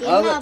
ನಾನು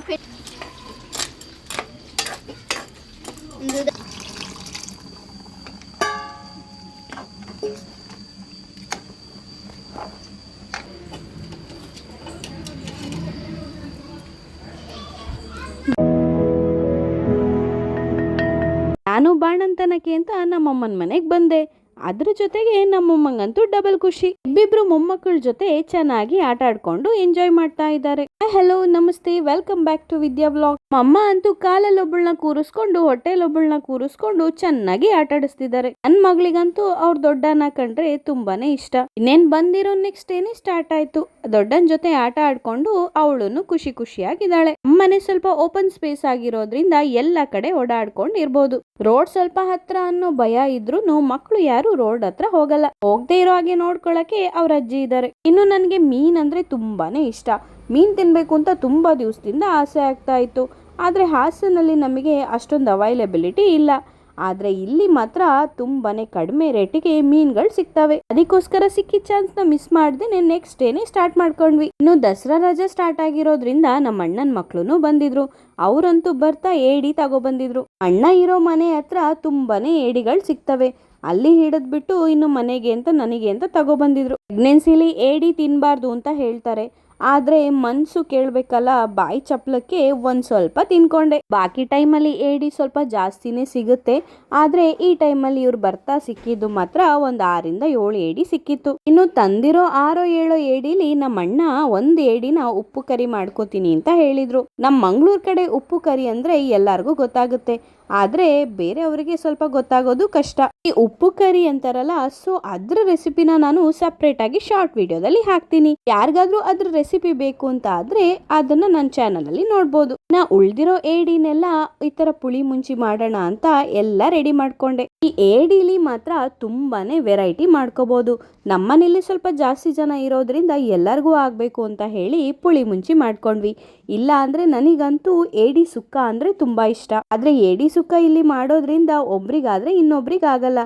ಬಾಣಂತನಕ್ಕೆ ಅಂತ ನಮ್ಮಮ್ಮನ ಮನೆಗೆ ಬಂದೆ. ಅದ್ರ ಜೊತೆಗೆ ನಮ್ಮಮ್ಮಂಗಂತೂ ಡಬಲ್ ಖುಷಿ. ಇಬ್ಬಿಬ್ರು ಮೊಮ್ಮಕ್ಕಳ ಜೊತೆ ಚೆನ್ನಾಗಿ ಆಟ ಆಡ್ಕೊಂಡು ಎಂಜಾಯ್ ಮಾಡ್ತಾ ಇದ್ದಾರೆ. ಹಲೋ ನಮಸ್ತೆ. Welcome back to Vidya blog ಅಮ್ಮ ಅಂತೂ ಕಾಲಲ್ಲಿ ಒಬ್ಬಳನ್ನ ಕೂರಿಸ್ಕೊಂಡು, ಹೊಟ್ಟೆಲ್ ಒಬ್ಬಳನ್ನ ಕೂರಿಸ್ಕೊಂಡು ಚೆನ್ನಾಗಿ ಆಟ ಆಡಿಸ್ತಿದ್ದಾರೆ. ನನ್ ಮಗಳಿಗಂತೂ ಅವ್ರ ದೊಡ್ಡನ ಕಂಡ್ರೆ ತುಂಬಾನೇ ಇಷ್ಟ. ಇನ್ನೇನ್ ಬಂದಿರೋ ನೆಕ್ಸ್ಟ್ ಏನೇ ಸ್ಟಾರ್ಟ್ ಆಯ್ತು. ದೊಡ್ಡನ್ ಜೊತೆ ಆಟ ಆಡ್ಕೊಂಡು ಅವಳನ್ನು ಖುಷಿ ಖುಷಿಯಾಗಿದ್ದಾಳೆ. ಮನೆ ಸ್ವಲ್ಪ ಓಪನ್ ಸ್ಪೇಸ್ ಆಗಿರೋದ್ರಿಂದ ಎಲ್ಲ ಕಡೆ ಓಡಾಡ್ಕೊಂಡು ಇರ್ಬೋದು ರೋಡ್ ಸ್ವಲ್ಪ ಹತ್ರ ಅನ್ನೋ ಭಯ ಇದ್ರೂ ಮಕ್ಕಳು ಯಾರು ರೋಡ್ ಹತ್ರ ಹೋಗಲ್ಲ. ಹೋಗದೆ ಇರೋ ಹಾಗೆ ನೋಡ್ಕೊಳಕ್ಕೆ ಅವ್ರ ಅಜ್ಜಿ ಇದ್ದಾರೆ ಇನ್ನು ನನಗೆ ಮೀನ್ ಅಂದ್ರೆ ತುಂಬಾನೇ ಇಷ್ಟ. ಮೀನ್ ತಿನ್ಬೇಕು ಅಂತ ತುಂಬಾ ದಿವಸದಿಂದ ಆಸೆ ಆಗ್ತಾ ಇತ್ತು. ಆದ್ರೆ ಹಾಸನಲ್ಲಿ ನಮಗೆ ಅಷ್ಟೊಂದು ಅವೈಲೆಬಿಲಿಟಿ ಇಲ್ಲ. ಆದರೆ ಇಲ್ಲಿ ಮಾತ್ರ ತುಂಬಾ ಕಡಿಮೆ ರೇಟಿಗೆ ಮೀನುಗಳು ಸಿಗ್ತವೆ. ಅದಕ್ಕೋಸ್ಕರ ಸಿಕ್ಕಿದ ಚಾನ್ಸ್ನ ಮಿಸ್ ಮಾಡ್ದೇನೆ ನೆಕ್ಸ್ಟ್ ಡೇನೇ ಸ್ಟಾರ್ಟ್ ಮಾಡ್ಕೊಂಡ್ವಿ. ಇನ್ನು ದಸರಾ ರಜೆ ಸ್ಟಾರ್ಟ್ ಆಗಿರೋದ್ರಿಂದ ನಮ್ಮ ಅಣ್ಣನ ಮಕ್ಕಳು ಬಂದಿದ್ರು. ಅವರಂತೂ ಬರ್ತಾ ಏಡಿ ತಗೋ ಬಂದಿದ್ರು. ಅಣ್ಣ ಇರೋ ಮನೆ ಹತ್ರ ತುಂಬಾನೇ ಏಡಿಗಳು ಸಿಗ್ತವೆ. ಅಲ್ಲಿ ಹಿಡಿದ್ಬಿಟ್ಟು ಇನ್ನು ಮನೆಗೆ ಅಂತ ನನಗೆ ಅಂತ ತಗೋ ಬಂದಿದ್ರು. ಪ್ರೆಗ್ನೆನ್ಸಿಲಿ ಏಡಿ ತಿನ್ನಬಾರ್ದು ಅಂತ ಹೇಳ್ತಾರೆ. ಆದ್ರೆ ಮನ್ಸು ಕೇಳ್ಬೇಕಲ್ಲ, ಬಾಯಿ ಚಪ್ಲಕ್ಕೆ ಒಂದ್ ಸ್ವಲ್ಪ ತಿನ್ಕೊಂಡೆ. ಬಾಕಿ ಟೈಮಲ್ಲಿ ಏಡಿ ಸ್ವಲ್ಪ ಜಾಸ್ತಿನೇ ಸಿಗುತ್ತೆ. ಆದ್ರೆ ಈ ಟೈಮಲ್ಲಿ ಇವ್ರು ಬರ್ತಾ ಸಿಕ್ಕಿದ್ದು ಮಾತ್ರ ಒಂದ್ ಆರಿಂದ ಏಳು ಏಡಿ ಸಿಕ್ಕಿತ್ತು. ಇನ್ನು ತಂದಿರೋ ಆರೋ ಏಳೋ ಏಡಿಲಿ ನಮ್ಮ ಅಣ್ಣ ಒಂದ್ ಏಡಿನ ಉಪ್ಪು ಕರಿ ಮಾಡ್ಕೋತೀನಿ ಅಂತ ಹೇಳಿದ್ರು. ನಮ್ ಮಂಗ್ಳೂರ್ ಕಡೆ ಉಪ್ಪು ಕರಿ ಅಂದ್ರೆ ಎಲ್ಲಾರ್ಗೂ ಗೊತ್ತಾಗುತ್ತೆ. ಆದ್ರೆ ಬೇರೆಯವರಿಗೆ ಸ್ವಲ್ಪ ಗೊತ್ತಾಗೋದು ಕಷ್ಟ. ಈ ಉಪ್ಪು ಕರಿ ಅಂತಾರಲ್ಲ ಸೊ ಅದ್ರ ರೆಸಿಪಿನ ನಾನು ಸಪ್ರೇಟ್ ಆಗಿ ಶಾರ್ಟ್ ವಿಡಿಯೋದಲ್ಲಿ ಹಾಕ್ತೀನಿ. ಯಾರಿಗಾದ್ರೂ ಅದ್ರ ರೆಸಿಪಿ ಬೇಕು ಅಂತ ಆದ್ರೆ ಅದನ್ನ ನನ್ನ ಚಾನಲ್ ಅಲ್ಲಿ ನೋಡ್ಬೋದು. ನಾ ಉಳ್ದಿರೋ ಏಡಿನೆಲ್ಲ ಈ ತರ ಪುಳಿ ಮುಂಚಿ ಮಾಡೋಣ ಅಂತ ಎಲ್ಲ ರೆಡಿ ಮಾಡ್ಕೊಂಡೆ. ಈ ಏಡಿಲಿ ಮಾತ್ರ ತುಂಬಾ ವೆರೈಟಿ ಮಾಡ್ಕೋಬೋದು. ನಮ್ಮನೇಲಿ ಸ್ವಲ್ಪ ಜಾಸ್ತಿ ಜನ ಇರೋದ್ರಿಂದ ಎಲ್ಲರಿಗೂ ಆಗಬೇಕು ಅಂತ ಹೇಳಿ ಪುಳಿ ಮುಂಚಿ ಮಾಡ್ಕೊಂಡ್ವಿ. ಇಲ್ಲ ಅಂದರೆ ನನಗಂತೂ ಏಡಿ ಸುಕ್ಕ ಅಂದರೆ ತುಂಬ ಇಷ್ಟ. ಆದರೆ ಏಡಿ ಸುಕ್ಕ ಇಲ್ಲಿ ಮಾಡೋದ್ರಿಂದ ಒಬ್ರಿಗಾದರೆ ಇನ್ನೊಬ್ರಿಗಾಗಲ್ಲ.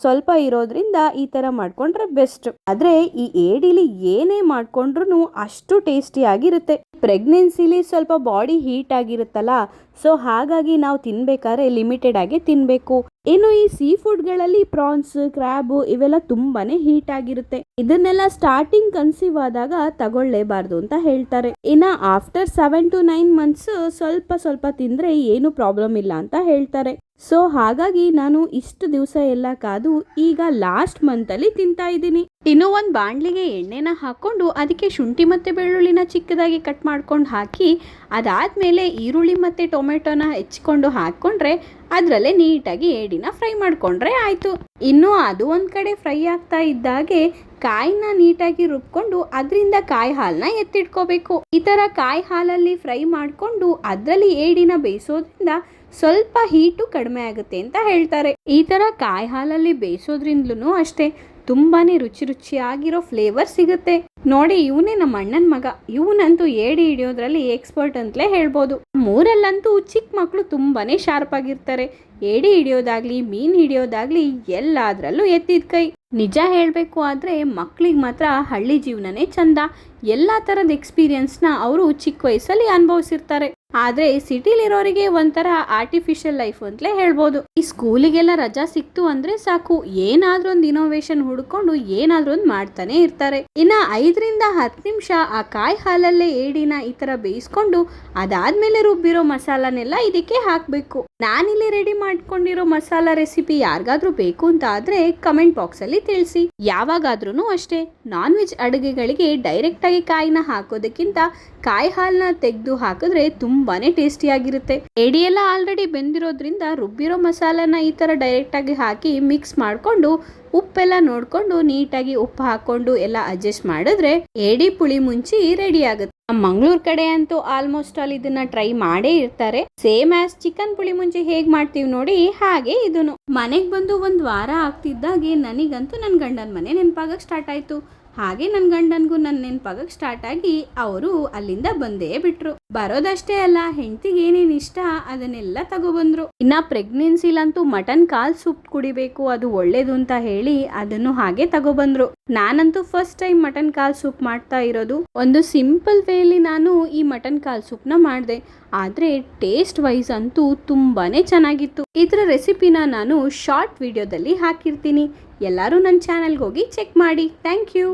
ಸ್ವಲ್ಪ ಇರೋದ್ರಿಂದ ಈ ಥರ ಮಾಡ್ಕೊಂಡ್ರೆ ಬೆಸ್ಟ್ ಆದರೆ ಈ ಏಡಿಲಿ ಏನೇ ಮಾಡ್ಕೊಂಡ್ರೂ ಅಷ್ಟು ಟೇಸ್ಟಿ ಆಗಿರುತ್ತೆ. ಪ್ರೆಗ್ನೆನ್ಸಿಲಿ ಸ್ವಲ್ಪ ಬಾಡಿ ಹೀಟ್ ಆಗಿರುತ್ತಲ್ಲ ಸೊ ಹಾಗಾಗಿ ನಾವು ತಿನ್ಬೇಕಾದ್ರೆ ಲಿಮಿಟೆಡ್ ಆಗಿ ತಿನ್ಬೇಕು. ಇನ್ನು ಈ ಸೀ ಫುಡ್ಗಳಲ್ಲಿ ಪ್ರಾನ್ಸ್, ಕ್ರ್ಯಾಬ್ ಇವೆಲ್ಲ ತುಂಬಾನೇ ಹೀಟ್ ಆಗಿರುತ್ತೆ. ಇದನ್ನೆಲ್ಲ ಸ್ಟಾರ್ಟಿಂಗ್ ಕನ್ಸೀವ್ ಆದಾಗ ತಗೊಳ್ಳೇಬಾರ್ದು ಅಂತ ಹೇಳ್ತಾರೆ. ಇನ್ನ after seven to nine months ಸ್ವಲ್ಪ ಸ್ವಲ್ಪ ತಿಂದ್ರೆ ಏನು ಪ್ರಾಬ್ಲಮ್ ಇಲ್ಲ ಅಂತ ಹೇಳ್ತಾರೆ. ಸೊ ಹಾಗಾಗಿ ನಾನು ಇಷ್ಟು ದಿವಸ ಎಲ್ಲ ಕಾದು ಈಗ ಲಾಸ್ಟ್ ಮಂತ್ ಅಲ್ಲಿ ತಿಂತಾ ಇದ್ದೀನಿ. ಇನ್ನು ಒಂದು ಬಾಣಲಿಗೆ ಎಣ್ಣೆನ ಹಾಕ್ಕೊಂಡು ಅದಕ್ಕೆ ಶುಂಠಿ ಮತ್ತು ಬೆಳ್ಳುಳ್ಳಿನ ಚಿಕ್ಕದಾಗಿ ಕಟ್ ಮಾಡ್ಕೊಂಡು ಹಾಕಿ, ಅದಾದ್ಮೇಲೆ ಈರುಳ್ಳಿ ಮತ್ತು ಟೊಮೆಟೊನ ಹೆಚ್ಕೊಂಡು ಹಾಕ್ಕೊಂಡ್ರೆ ಅದರಲ್ಲೇ ನೀಟಾಗಿ ಏಡಿನ ಫ್ರೈ ಮಾಡಿಕೊಂಡ್ರೆ ಆಯಿತು. ಇನ್ನು ಅದು ಒಂದು ಕಡೆ ಫ್ರೈ ಆಗ್ತಾ ಇದ್ದಾಗೆ ಕಾಯಿನ ನೀಟಾಗಿ ರುಬ್ಕೊಂಡು ಅದರಿಂದ ಕಾಯಿ ಹಾಲನ್ನ ಎತ್ತಿಟ್ಕೋಬೇಕು. ಈ ಥರ ಕಾಯಿ ಹಾಲಲ್ಲಿ ಫ್ರೈ ಮಾಡಿಕೊಂಡು ಅದರಲ್ಲಿ ಏಡಿನ ಬೇಯಿಸೋದ್ರಿಂದ ಸ್ವಲ್ಪ ಹೀಟು ಕಡಿಮೆ ಆಗುತ್ತೆ ಅಂತ ಹೇಳ್ತಾರೆ. ಈ ಥರ ಕಾಯಿ ಹಾಲಲ್ಲಿ ಬೇಯಿಸೋದ್ರಿಂದಲೂ ಅಷ್ಟೇ. ತುಂಬಾನೇ ರುಚಿ ರುಚಿಯಾಗಿರೋ ಫ್ಲೇವರ್ ಸಿಗುತ್ತೆ. ನೋಡಿ, ಇವನೇ ನಮ್ಮ ಅಣ್ಣನ ಮಗ. ಇವನಂತೂ ಏಡಿ ಹಿಡಿಯೋದ್ರಲ್ಲಿ ಎಕ್ಸ್ಪರ್ಟ್ ಅಂತಲೇ ಹೇಳ್ಬೋದು. ಮೂರಲ್ಲಂತೂ ಚಿಕ್ಕ ಮಕ್ಕಳು ತುಂಬಾನೇ ಶಾರ್ಪ್ ಆಗಿರ್ತಾರೆ. ಏಡಿ ಹಿಡಿಯೋದಾಗ್ಲಿ, ಮೀನ್ ಹಿಡಿಯೋದಾಗ್ಲಿ ಎಲ್ಲಾದ್ರಲ್ಲೂ ಎತ್ತಿದ ಕೈ. ನಿಜ ಹೇಳಬೇಕು ಆದರೆ ಮಕ್ಕಳಿಗೆ ಮಾತ್ರ ಹಳ್ಳಿ ಜೀವನನೇ ಚಂದ. ಎಲ್ಲ ಥರದ ಎಕ್ಸ್ಪೀರಿಯನ್ಸ್ನ ಅವರು ಚಿಕ್ಕ ವಯಸ್ಸಲ್ಲಿ ಅನುಭವಿಸಿರ್ತಾರೆ. ಆದರೆ ಸಿಟಿಲಿರೋರಿಗೆ ಒಂಥರ ಆರ್ಟಿಫಿಷಿಯಲ್ ಲೈಫ್ ಅಂತಲೇ ಹೇಳ್ಬೋದು. ಈ ಸ್ಕೂಲಿಗೆಲ್ಲ ರಜಾ ಸಿಕ್ತು ಅಂದ್ರೆ ಸಾಕು. ಏನಾದ್ರೂ ಒಂದು ಇನೋವೇಷನ್ ಹುಡ್ಕೊಂಡು ಏನಾದ್ರೂ ಒಂದು ಮಾಡ್ತಾನೆ ಇರ್ತಾರೆ. ಇನ್ನ ಐದರಿಂದ ಹತ್ತು ನಿಮಿಷ ಆ ಕಾಯಿ ಹಾಲಲ್ಲೇ ಏಡಿನ ಈ ತರ ಬೇಯಿಸ್ಕೊಂಡು ಅದಾದ್ಮೇಲೆ ರುಬ್ಬಿರೋ ಮಸಾಲಾನೆಲ್ಲ ಇದಕ್ಕೆ ಹಾಕ್ಬೇಕು. ನಾನಿಲ್ಲಿ ರೆಡಿ ಮಾಡ್ಕೊಂಡಿರೋ ಮಸಾಲಾ ರೆಸಿಪಿ ಯಾರಿಗಾದ್ರೂ ಬೇಕು ಅಂತ ಆದ್ರೆ ಕಮೆಂಟ್ ಬಾಕ್ಸ್ ಅಲ್ಲಿ ತಿಳಿಸಿ. ಯಾವಾಗಾದ್ರೂ ಅಷ್ಟೇ. ನಾನ್ ವೆಜ್ ಅಡುಗೆಗಳಿಗೆ ಡೈರೆಕ್ಟ್ ಆಗಿ ಕಾಯಿನ ಹಾಕೋದಕ್ಕಿಂತ ಕಾಯಿ ಹಾಲನ್ನ ತೆಗೆದು ಹಾಕಿದ್ರೆ ತುಂಬಾನೇ ಟೇಸ್ಟಿ ಆಗಿರುತ್ತೆ ಏಡಿ ಎಲ್ಲ ಆಲ್ರೆಡಿ ಬೆಂದಿರೋದ್ರಿಂದ ರುಬ್ಬಿರೋ ಮಸಾಲೆನ ಈ ಥರ ಡೈರೆಕ್ಟಾಗಿ ಹಾಕಿ ಮಿಕ್ಸ್ ಮಾಡ್ಕೊಂಡು ಉಪ್ಪೆಲ್ಲ ನೋಡ್ಕೊಂಡು ನೀಟಾಗಿ ಉಪ್ಪು ಹಾಕೊಂಡು ಎಲ್ಲ ಅಡ್ಜಸ್ಟ್ ಮಾಡಿದ್ರೆ ಏಡಿ ಪುಳಿ ಮುಂಚಿ ರೆಡಿ ಆಗುತ್ತೆ. ನಮ್ಮ ಮಂಗಳೂರು ಕಡೆ ಅಂತೂ ಆಲ್ಮೋಸ್ಟ್ ಆಲ್ ಇದನ್ನ ಟ್ರೈ ಮಾಡೇ ಇರ್ತಾರೆ. Same as chicken puli munchi ಹೇಗ್ ಮಾಡ್ತೀವಿ ನೋಡಿ ಹಾಗೆ ಇದನ್ನು ಮನೆಗೆ ಬಂದು ಒಂದ್ ವಾರ ಆಗ್ತಿದ್ದಾಗೆ ನನಗಂತೂ ನನ್ನ ಗಂಡನ ಮನೆ ನೆನಪಾಗಕ್ಕೆ ಸ್ಟಾರ್ಟ್ ಆಯ್ತು. ಹಾಗೆ ನನ್ನ ಗಂಡನಿಗೂ ನನ್ನ ನೆನಪಾಗಕ್ಕೆ ಸ್ಟಾರ್ಟ್ ಆಗಿ ಅವರು ಅಲ್ಲಿಂದ ಬಂದೇ ಬಿಟ್ರು. ಬರೋದಷ್ಟೇ ಅಲ್ಲ, ಹೆಂಡತಿಗೆ ಏನೇನು ಇಷ್ಟ ಅದನ್ನೆಲ್ಲ ತಗೊಬಂದ್ರು. ಇನ್ನ ಪ್ರೆಗ್ನೆನ್ಸಿಲಂತೂ ಮಟನ್ ಕಾಲ್ ಸೂಪ್ ಕುಡಿಬೇಕು, ಅದು ಒಳ್ಳೇದು ಅಂತ ಹೇಳಿ ಅದನ್ನು ಹಾಗೆ ತಗೊಬಂದ್ರು. ನಾನಂತೂ ಫಸ್ಟ್ ಟೈಮ್ ಮಟನ್ ಕಾಲ್ ಸೂಪ್ ಮಾಡ್ತಾ ಇರೋದು. ಒಂದು ಸಿಂಪಲ್ ವೇಲಿ ನಾನು ಈ ಮಟನ್ ಕಾಲ್ ಸೂಪ್ನ ಮಾಡಿದೆ. ಆದರೆ ಟೇಸ್ಟ್ ವೈಸ್ ಅಂತೂ ತುಂಬಾನೇ ಚೆನ್ನಾಗಿತ್ತು. ಇದರ ರೆಸಿಪಿನ ನಾನು ಶಾರ್ಟ್ ವಿಡಿಯೋದಲ್ಲಿ ಹಾಕಿರ್ತೀನಿ. ಎಲ್ಲರೂ ನನ್ನ ಚಾನಲ್ಗೆ ಹೋಗಿ ಚೆಕ್ ಮಾಡಿ. Thank you.